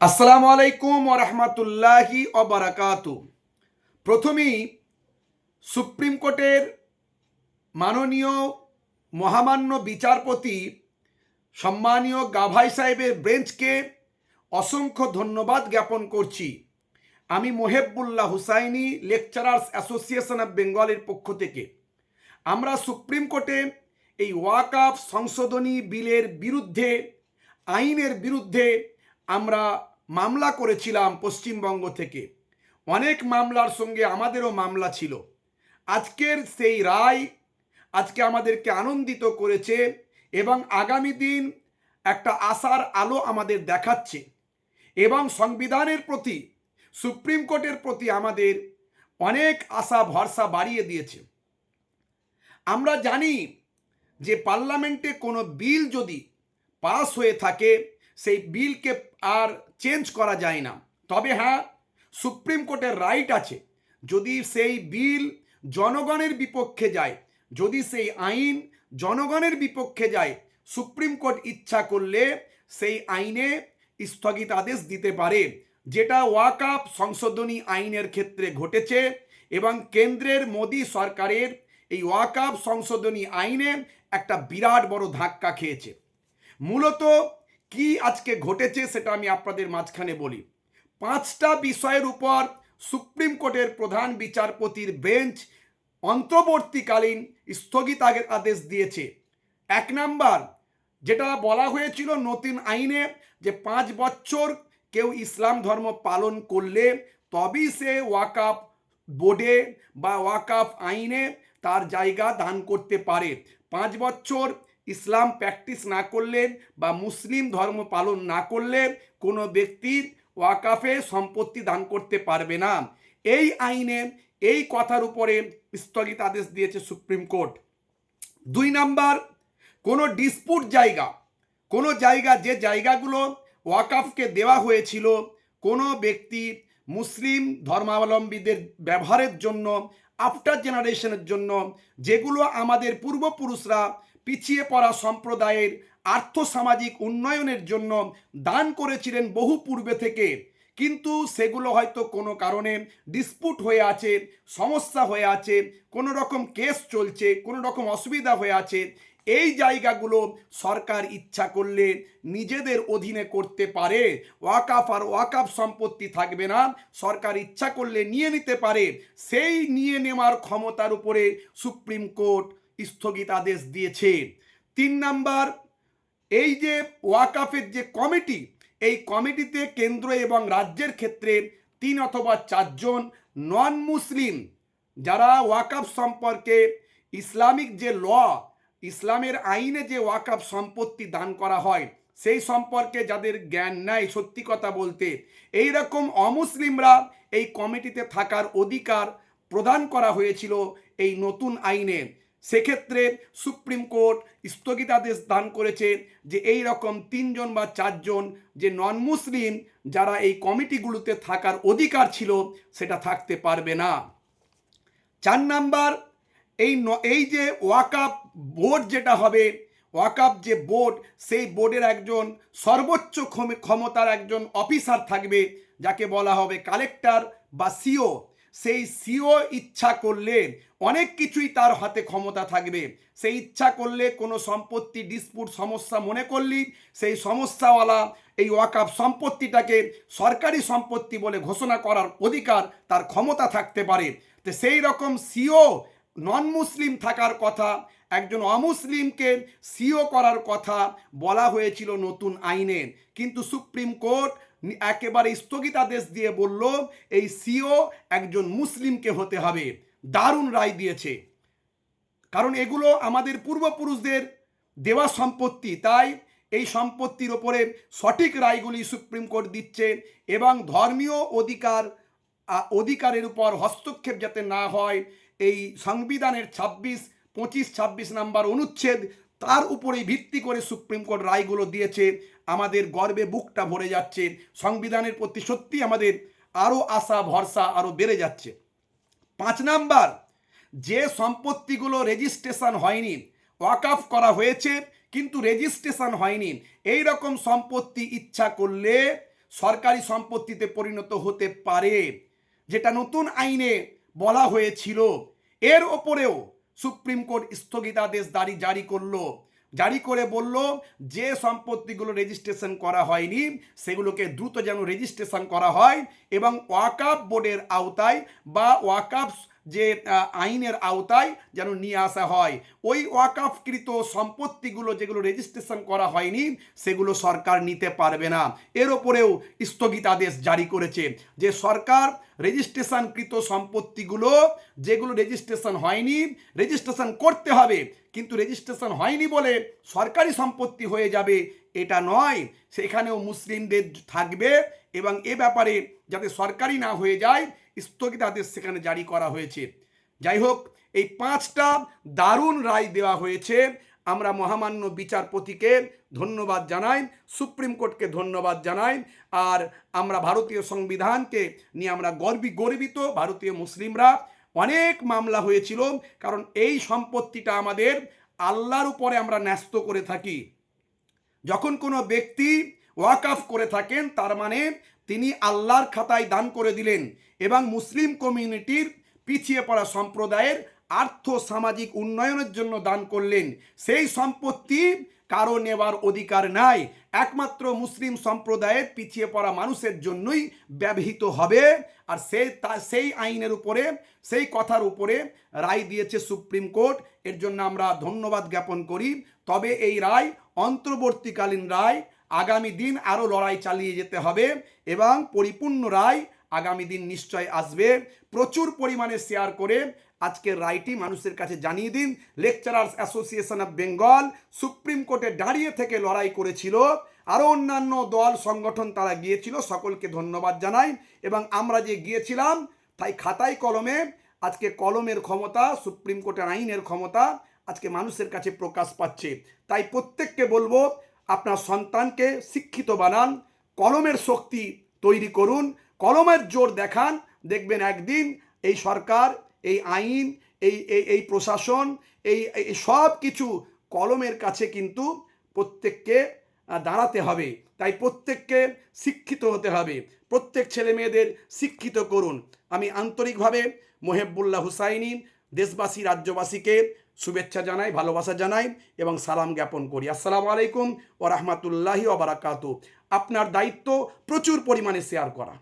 আসসালামু আলাইকুম ওরহমতুল্লাহি অবরাকাত প্রথমেই সুপ্রিম কোর্টের মাননীয় মহামান্য বিচারপতি সম্মানীয় গাভাই সাহেবের বেঞ্চকে অসংখ্য ধন্যবাদ জ্ঞাপন করছি। আমি Mohebullah Husaini, lecturers association of বেঙ্গলের পক্ষ থেকে। আমরা সুপ্রিম কোর্টে এই ওয়াকআপ সংশোধনী বিলের বিরুদ্ধে, আইনের বিরুদ্ধে আমরা মামলা করেছিলাম পশ্চিমবঙ্গ থেকে। অনেক মামলার সঙ্গে আমাদেরও মামলা ছিল। আজকের সেই রায় আজকে আমাদেরকে আনন্দিত করেছে এবং আগামী দিন একটা আশার আলো আমাদের দেখাচ্ছে এবং সংবিধানের প্রতি, সুপ্রিম কোর্টের প্রতি আমাদের অনেক আশা, ভরসা বাড়িয়ে দিয়েছে। আমরা জানি যে পার্লামেন্টে কোনো বিল যদি পাস হয়ে থাকে সেই বিলকে আর চেঞ্জ করা যায় না। তবে হ্যাঁ সুপ্রিম কোর্টের রাইট আছে, যদি সেই বিল জনগণের বিপক্ষে যায়, যদি সেই আইন জনগণের বিপক্ষে যায়, সুপ্রিম কোর্ট ইচ্ছা করলে সেই আইনে স্থগিত আদেশ দিতে পারে, যেটা ওয়াকআপ সংশোধনী আইনের ক্ষেত্রে ঘটেছে এবং কেন্দ্রের মোদী সরকারের এই ওয়াকআপ সংশোধনী আইনে একটা বিরাট বড় ধাক্কা খেয়েছে। মূলত কি আজকে ঘটেছে সেটা আমি আপনাদের মাঝখানে বলি। পাঁচটা বিষয়ের উপর সুপ্রিম কোর্টের প্রধান বিচারপতির বেঞ্চ অন্তর্বর্তীকালীন স্থগিত আগের আদেশ দিয়েছে। এক নাম্বার, যেটা বলা হয়েছিল নতুন আইনে যে পাঁচ বছর কেউ ইসলাম ধর্ম পালন করলে তবেই সে ওয়াকাফ বোর্ডে বা ওয়াকাফ আইনে তার জায়গা দান করতে পারে। পাঁচ বছর ইসলাম প্র্যাকটিস না করলে বা মুসলিম ধর্ম পালন না করলে কোনো ব্যক্তির ওয়াকাফে সম্পত্তি দান করতে পারবে না। এই আইনে এই কথার উপরে স্থগিত আদেশ দিয়েছে সুপ্রিম কোর্ট। দুই নাম্বার, কোনো ডিসপুট জায়গা, কোনো জায়গা যে জায়গাগুলো ওয়াকাফকে দেওয়া হয়েছিল, কোনো ব্যক্তি মুসলিম ধর্মাবলম্বীদের ব্যবহারের জন্য আফটার জেনারেশনের জন্য, যেগুলো আমাদের পূর্বপুরুষরা পিছিয়ে পড়া সম্প্রদায়ের আর্থসামাজিক উন্নয়নের জন্য দান করেছিলেন বহু পূর্বে থেকে। কিন্তু সেগুলো হয়তো কোনো কারণে ডিসপুট হয়ে আছে, সমস্যা হয়ে আছে, কোনো রকম কেস চলছে, কোনো রকম অসুবিধা হয়ে আছে। এই জায়গাগুলো সরকার ইচ্ছা করলে নিজেদের অধীনে করতে পারে। ওয়াকাফ আর ওয়াকাফ সম্পত্তি থাকবে না। সরকার ইচ্ছা করলে নিয়ে নিতে পারে। সেই নিয়ে নেওয়ার ক্ষমতার উপরে সুপ্রিম কোর্ট স্থগিত আদেশ দিয়েছে। তিন নাম্বার, এই যে ওয়াকাফের যে কমিটি, এই কমিটিতে কেন্দ্র এবং রাজ্যের ক্ষেত্রে তিন অথবা চারজন নন মুসলিম যারা ওয়াকাফ সম্পর্কে ইসলামিক যে ল, ইসলামের আইনে যে ওয়াকাফ সম্পত্তি দান করা হয়, সেই সম্পর্কে যাদের জ্ঞান নাই, সত্যি কথা বলতে এই রকম অমুসলিমরা এই কমিটিতে থাকার অধিকার প্রদান করা হয়েছিল এই নতুন আইনে। সেক্ষেত্রে সুপ্রিম কোর্ট স্থগিতাদেশ দান করেছে যে এই রকম তিনজন বা চারজন যে নন মুসলিম যারা এই কমিটিগুলোতে থাকার অধিকার ছিল, সেটা থাকতে পারবে না। চার নাম্বার, এই এই যে ওয়াকাপ বোর্ড যেটা হবে ওয়াকাপ যে বোর্ড, সেই বোর্ডের একজন সর্বোচ্চ ক্ষমতার একজন অফিসার থাকবে, যাকে বলা হবে কালেক্টর বা সিও। সেই সিও ইচ্ছা করলে অনেক কিছুই তার হাতে ক্ষমতা থাকবে। সেই ইচ্ছা করলে কোনো সম্পত্তি ডিসপুট সমস্যা মনে করলি, সেই সমস্যাওয়ালা এই ওয়াকাপ সম্পত্তিটাকে সরকারি সম্পত্তি বলে ঘোষণা করার অধিকার তার ক্ষমতা থাকতে পারে। তো সেই রকম সিও নন মুসলিম থাকার কথা, একজন অমুসলিমকে সিও করার কথা বলা হয়েছিল নতুন আইনে। কিন্তু সুপ্রিম কোর্ট একেবারে স্থগিতাদেশ দিয়ে বলল, এই সিও একজন মুসলিমকে হতে হবে। দারুণ রায় দিয়েছে। কারণ এগুলো আমাদের পূর্বপুরুষদের দেওয়া সম্পত্তি। তাই এই সম্পত্তির ওপরে সঠিক রায়গুলি সুপ্রিম কোর্ট দিচ্ছে এবং ধর্মীয় অধিকার অধিকারের উপর হস্তক্ষেপ যাতে না হয়, এই সংবিধানের ছাব্বিশ, পঁচিশ, ছাব্বিশ নাম্বার অনুচ্ছেদ, তার উপরে ভিত্তি করে সুপ্রিম কোর্ট রায়গুলো দিয়েছে। আমাদের গর্বে বুকটা ভরে যাচ্ছে। সংবিধানের প্রতি সত্যি আমাদের আরও আশা, ভরসা আরও বেড়ে যাচ্ছে। পাঁচ নাম্বার, যে সম্পত্তিগুলো রেজিস্ট্রেশন হয়নি ওয়াকআফ করা হয়েছে, কিন্তু রেজিস্ট্রেশন হয়নি। এই রকম সম্পত্তি ইচ্ছা করলে সরকারি সম্পত্তিতে পরিণত হতে পারে, যেটা নতুন আইনে বলা হয়েছিল। এর ওপরেও সুপ্রিম কোর্ট স্থগিতাদেশ দাঁড়ি জারি করল। জারি করে বলল যে সম্পত্তিগুলো রেজিস্ট্রেশন করা হয়নি, সেগুলোকে দ্রুত যেন রেজিস্ট্রেশন করা হয় এবং ওয়াকাপ বোর্ডের আওতায় বা ওয়াকাপ যে আইনের আওতায় যেন নিয়ে আসা হয়। ওই ওয়াকাফকৃত সম্পত্তিগুলো যেগুলো রেজিস্ট্রেশন করা হয়নি, সেগুলো সরকার নিতে পারবে না। এর ওপরেও স্থগিতাদেশ জারি করেছে যে, সরকার রেজিস্ট্রেশনকৃত সম্পত্তিগুলো যেগুলো রেজিস্ট্রেশন হয়নি, রেজিস্ট্রেশন করতে হবে। কিন্তু রেজিস্ট্রেশন হয়নি বলে সরকারি সম্পত্তি হয়ে যাবে, এটা নয়। সেখানেও মুসলিমদের থাকবে এবং এ ব্যাপারে যাতে সরকারি না হয়ে যায় স্থগিতাদেশ সেখানে জারি করা হয়েছে। যাই হোক এই পাঁচটা দারুণ রায় দেওয়া হয়েছে। আমরা মহামান্য বিচারপতিকে ধন্যবাদ জানাই, সুপ্রিম কোর্টকে ধন্যবাদ জানাই, আর আমরা ভারতীয় সংবিধানকে নিয়ে আমরা গর্বি গর্বিত ভারতীয় মুসলিমরা। অনেক মামলা হয়েছিল, কারণ এই সম্পত্তিটা আমাদের আল্লাহর উপরে আমরা ন্যস্ত করে থাকি। যখন কোনো ব্যক্তি ওয়াকাফ করে থাকেন, তার মানে তিনি আল্লাহর খাতায় দান করে দিলেন। এবং মুসলিম কমিউনিটির পিছিয়ে পড়া সম্প্রদায়ের আর্থ সামাজিক উন্নয়নের জন্য দান করলেন। সেই সম্পত্তি কারও নেবার অধিকার নাই। একমাত্র মুসলিম সম্প্রদায়ের পিছিয়ে পড়া মানুষের জন্যই ব্যবহৃত হবে। আর সে তা, সেই আইনের উপরে, সেই কথার উপরে রায় দিয়েছে সুপ্রিম কোর্ট। এর জন্য আমরা ধন্যবাদ জ্ঞাপন করি। তবে এই রায় অন্তর্বর্তীকালীন রায় আগামী দিন আরও লড়াই চালিয়ে যেতে হবে এবং পরিপূর্ণ রায় আগামী দিন নিশ্চয় আসবে। প্রচুর পরিমাণে শেয়ার করে আজকের রায়টি মানুষের কাছে জানিয়ে দিন। Lecturers association of Bengal supreme কোর্টে দাঁড়িয়ে থেকে লড়াই করেছিল। আরও অন্যান্য দল, সংগঠন তারা গিয়েছিল, সকলকে ধন্যবাদ জানাই। এবং আমরা যে গিয়েছিলাম, তাই খাতায় কলমে আজকে কলমের ক্ষমতা সুপ্রিম কোর্টের আইনের ক্ষমতা আজকে মানুষের কাছে প্রকাশ পাচ্ছে। তাই প্রত্যেককে বলব, আপনার সন্তানকে শিক্ষিত বানান, কলমের শক্তি তৈরি করুন কলমের জোর দেখান, দেখবেন একদিন এই সরকার, এই আইন, এই এই প্রশাসন, এই সব কিছু কলমের কাছে কিন্তু প্রত্যেককে দাঁড়াতে হবে। তাই প্রত্যেককে শিক্ষিত হতে হবে। প্রত্যেক ছেলে মেয়েদের শিক্ষিত করুন। আমি আন্তরিকভাবে মোহেবুল্লাহ হুসাইনি, দেশবাসী, রাজ্যবাসীকে শুভেচ্ছা জানাই, ভালোবাসা জানাই এবং সালাম জ্ঞাপন করি। আসসালামু আলাইকুম ও রহমতুল্লাহি আপনার দায়িত্ব প্রচুর পরিমাণে শেয়ার করা।